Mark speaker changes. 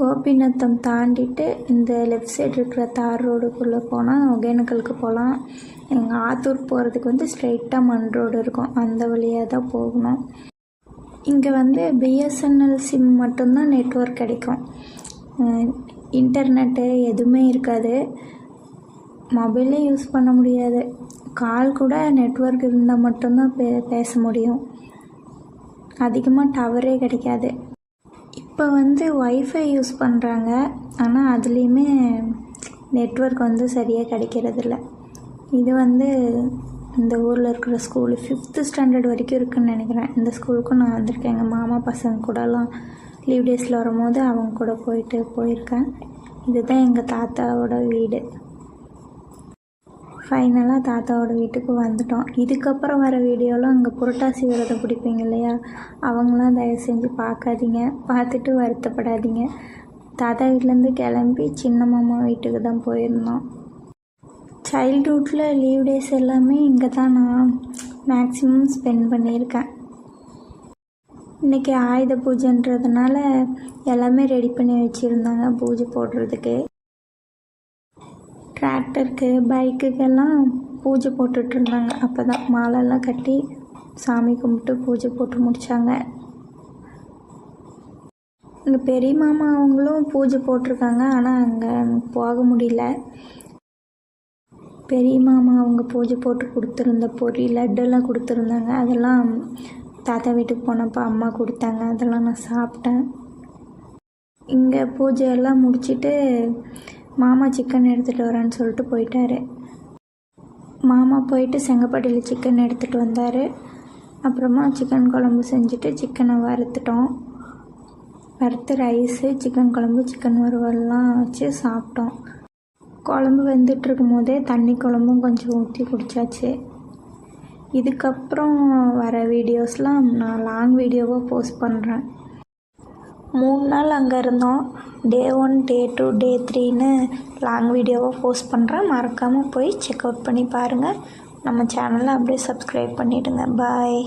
Speaker 1: கோபிநாத்தம் தாண்டிட்டு இந்த left side இருக்கிற தார் ரோடுக்குள்ளே போனால் ஒகேனக்கலுக்கு போகலாம் எங்கள் ஆத்தூர் போகிறதுக்கு வந்து ஸ்ட்ரெயிட்டாக மண் ரோடு இருக்கும். அந்த வழியாக தான் போகணும். இங்கே வந்து பிஎஸ்என்எல் சிம் மட்டும்தான் நெட்ஒர்க் கிடைக்கும். இன்டர்நெட்டு எதுவுமே இருக்காது. மொபைலே யூஸ் பண்ண முடியாது. கால் கூட நெட்ஒர்க் இருந்தால் மட்டும்தான் பே பேச முடியும். அதிகமாக டவரே கிடைக்காது. இப்போ வந்து ஒய்ஃபை யூஸ் பண்ணுறாங்க ஆனால் அதுலேயுமே நெட்ஒர்க் வந்து சரியாக கிடைக்கிறதில்ல. இது வந்து இந்த ஊரில் இருக்கிற ஸ்கூலு ஃபிஃப்த்து ஸ்டாண்டர்ட் வரைக்கும் இருக்குதுன்னு நினைக்கிறேன். இந்த ஸ்கூலுக்கும் நான் வந்திருக்கேன். எங்கள் மாமா பசங்க கூடலாம் லீவ் டேஸில் வரும்போது அவங்க கூட போயிட்டு போயிருக்கேன். இதுதான் எங்கள் தாத்தாவோட வீடு. ஃபைனலாக தாத்தாவோட வீட்டுக்கு வந்துட்டோம். இதுக்கப்புறம் வர வீடியோவில் அங்கே புரட்டாசி விரதம் பிடிப்பீங்க இல்லையா? அவங்களாம் தயவு செஞ்சு பார்க்காதீங்க. பார்த்துட்டு வருத்தப்படாதீங்க. தாத்தா வீட்டிலேருந்து கிளம்பி சின்ன மாமா வீட்டுக்கு தான் போயிருந்தோம். சைல்ட்ஹுட்டில் லீவ் டேஸ் எல்லாமே இங்கே தான் நான் மேக்ஸிமம் ஸ்பெண்ட் பண்ணியிருக்கேன். இன்றைக்கி ஆயுத பூஜைன்றதுனால எல்லாமே ரெடி பண்ணி வச்சுருந்தாங்க பூஜை போடுறதுக்கு. டிராக்டருக்கு பைக்குக்கெல்லாம் பூஜை போட்டுட்ருந்தாங்க அப்போ தான் மாலைலாம் கட்டி சாமி கும்பிட்டு பூஜை போட்டு முடித்தாங்க எங்கள் பெரிய மாமா அவங்களும் பூஜை போட்டிருக்காங்க. ஆனால் அங்கே போக முடியல. பெரிய மாமா அவங்க பூஜை போட்டு கொடுத்துருந்த பொரி லட்டெல்லாம் கொடுத்துருந்தாங்க. அதெல்லாம் தாத்தா வீட்டுக்கு போனப்போ அம்மா கொடுத்தாங்க. அதெல்லாம் நான் சாப்பிட்டேன். இங்கே பூஜையெல்லாம் முடிச்சுட்டு மாமா சிக்கன் எடுத்துகிட்டு வரேன்னு சொல்லிட்டு போயிட்டாரு. மாமா போயிட்டு செங்கப்பட்டியில் சிக்கன் எடுத்துகிட்டு வந்தார். அப்புறமா சிக்கன் குழம்பு செஞ்சுட்டு சிக்கனை வறுத்துட்டோம். வறுத்து ரைஸு சிக்கன் குழம்பு சிக்கன் வறுவல்லாம் வச்சு சாப்பிட்டோம். குழம்பு வெந்துட்டுருக்கும் போதே தண்ணி குழம்பும் கொஞ்சம் ஊற்றி குடித்தாச்சு இதுக்கப்புறம் வர வீடியோஸ்லாம் நான் லாங் வீடியோவாக போஸ்ட் பண்ணுறேன் மூணு நாள் அங்கே இருந்தோம். டே ஒன் டே டூ டே த்ரீன்னு லாங் வீடியோவாக போஸ்ட் பண்ணுறேன் மறக்காமல் போய் செக் அவுட் பண்ணி பாருங்கள் நம்ம சேனலை அப்படியே சப்ஸ்கிரைப் பண்ணிவிடுங்க பாய்